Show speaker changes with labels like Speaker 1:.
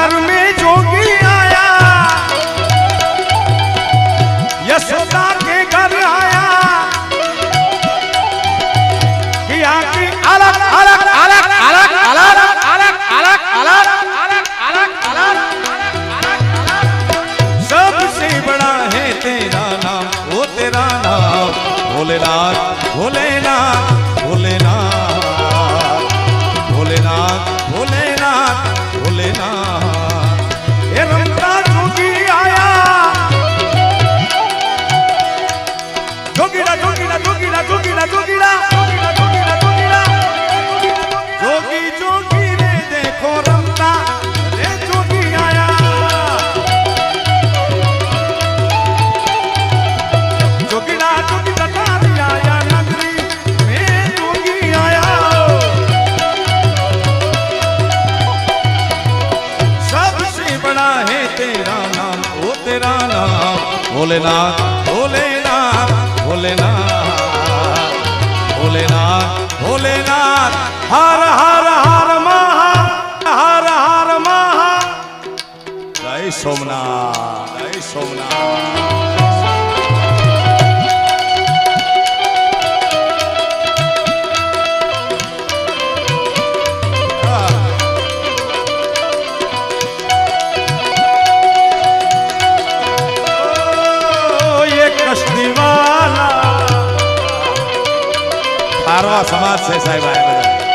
Speaker 1: नगर में जोगी आया यशोदा के घर आया किया कि अलग अलग अलग अलग अलग अलग अलग अलग सबसे बड़ा है तेरा नाम वो तेरा नाम भोलेनाथ भोलेनाथ भोलेनाथ तेरा नाम ओ तेरा नाम भोलेनाथ भोलेनाथ भोलेनाथ भोलेनाथ भोलेनाथ हर हर हर महा हर हर महा जय सोमनाथ जय सोमनाथ
Speaker 2: સારો સમાજ છે સાહેબ આ બધા.